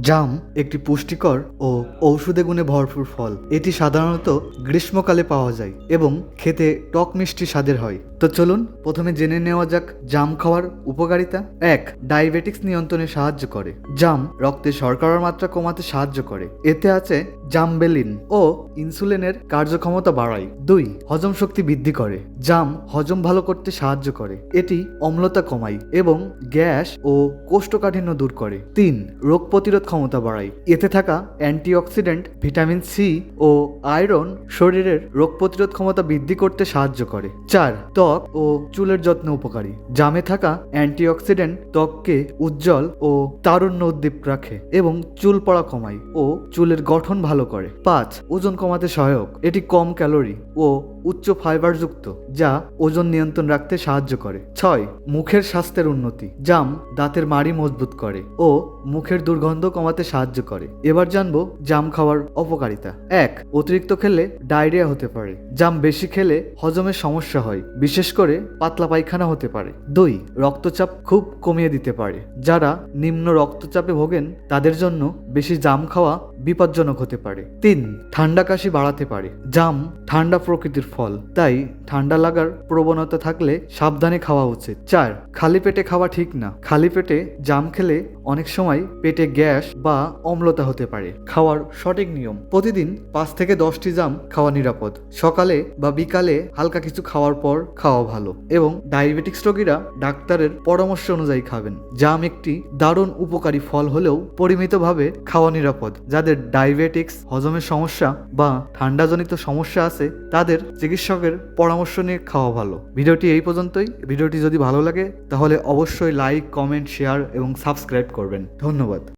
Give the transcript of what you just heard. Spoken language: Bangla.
জাম একটি পুষ্টিকর ও ঔষধে গুণে ভরপুর ফল। এটি সাধারণত গ্রীষ্মকালে পাওয়া যায় এবং খেতে টক মিষ্টি স্বাদের হয়। তো চলুন প্রথমে জেনে নেওয়া যাক জাম খাওয়ার উপকারিতা। এক, ডায়াবেটিক্স নিয়ন্ত্রণে সাহায্য করে। জাম রক্তে শর্করার মাত্রা কমাতে সাহায্য করে। এতে আছে জামবেলিন ও ইনসুলিনের কার্যক্ষমতা বাড়ায়। দুই, হজম শক্তি বৃদ্ধি করে। জাম হজম ভালো করতে সাহায্য করে। এটি অম্লতা কমায় এবং গ্যাস ও কোষ্ঠকাঠিন্য দূর করে। তিন, রোগ প্রতিরোধ ক্ষমতা বাড়ায়। এতে থাকা অ্যান্টিঅক্সিডেন্ট, ভিটামিন সি ও আয়রন শরীরের রোগ প্রতিরোধ ক্ষমতা বৃদ্ধি করতে সাহায্য করে। চার, ত্বক ও চুলের যত্ন উপকারী। জামে থাকা অ্যান্টিঅক্সিডেন্ট ত্বককে উজ্জ্বল ও তারুণ্য উদ্দীপ রাখে এবং চুল পড়া কমায় ও চুলের গঠন ভালো করে। পাঁচ, ওজন কমাতে সহায়ক। এটি কম ক্যালোরি ও উচ্চ ফাইবারযুক্ত, যা ওজন নিয়ন্ত্রণ রাখতে সাহায্য করে। ছয়, মুখের স্বাস্থ্যের উন্নতি। জাম দাঁতের মাড়ি মজবুত করে ও মুখের দুর্গন্ধ কমাতে সাহায্য করে। এবার জানব জাম খাওয়ার অপকারিতা। এক, অতিরিক্ত খেলে ডায়রিয়া হতে পারে। জাম বেশি খেলে হজমের সমস্যা হয়, বিশেষ করে পাতলা পায়খানা হতে পারে। দুই রক্তচাপ খুব কমিয়ে দিতে পারে। যারা নিম্ন রক্তচাপে ভোগেন, তাদের জন্য বেশি জাম খাওয়া বিপজ্জনক হতে পারে। তিন, ঠান্ডা কাশি বাড়াতে পারে। জাম ঠান্ডা প্রকৃতির ফল, তাই ঠান্ডা লাগার প্রবণতা থাকলে সাবধানে খাওয়া উচিত। চার, খালি পেটে খাওয়া ঠিক না। খালি পেটে জাম খেলে অনেক সময় পেটে গ্যাস বা অম্লতা হতে পারে। খাওয়ার সঠিক নিয়ম, প্রতিদিন পাঁচ থেকে দশটি জাম খাওয়া নিরাপদ। সকালে বা বিকালে হালকা কিছু খাওয়ার পর খাওয়া ভালো। এবং ডায়াবেটিক্স রোগীরা ডাক্তারের পরামর্শ অনুযায়ী খাবেন। জাম একটি দারুণ উপকারী ফল হলেও পরিমিতভাবে খাওয়া নিরাপদ। যাদের ডায়াবেটিক্স, হজমের সমস্যা বা ঠান্ডাজনিত সমস্যা আছে, তাদের চিকিৎসকের পরামর্শ নিয়ে খাওয়া ভালো। ভিডিওটি এই পর্যন্তই। ভিডিওটি যদি ভালো লাগে, তাহলে অবশ্যই লাইক, কমেন্ট, শেয়ার এবং সাবস্ক্রাইব করবেন। ধন্যবাদ।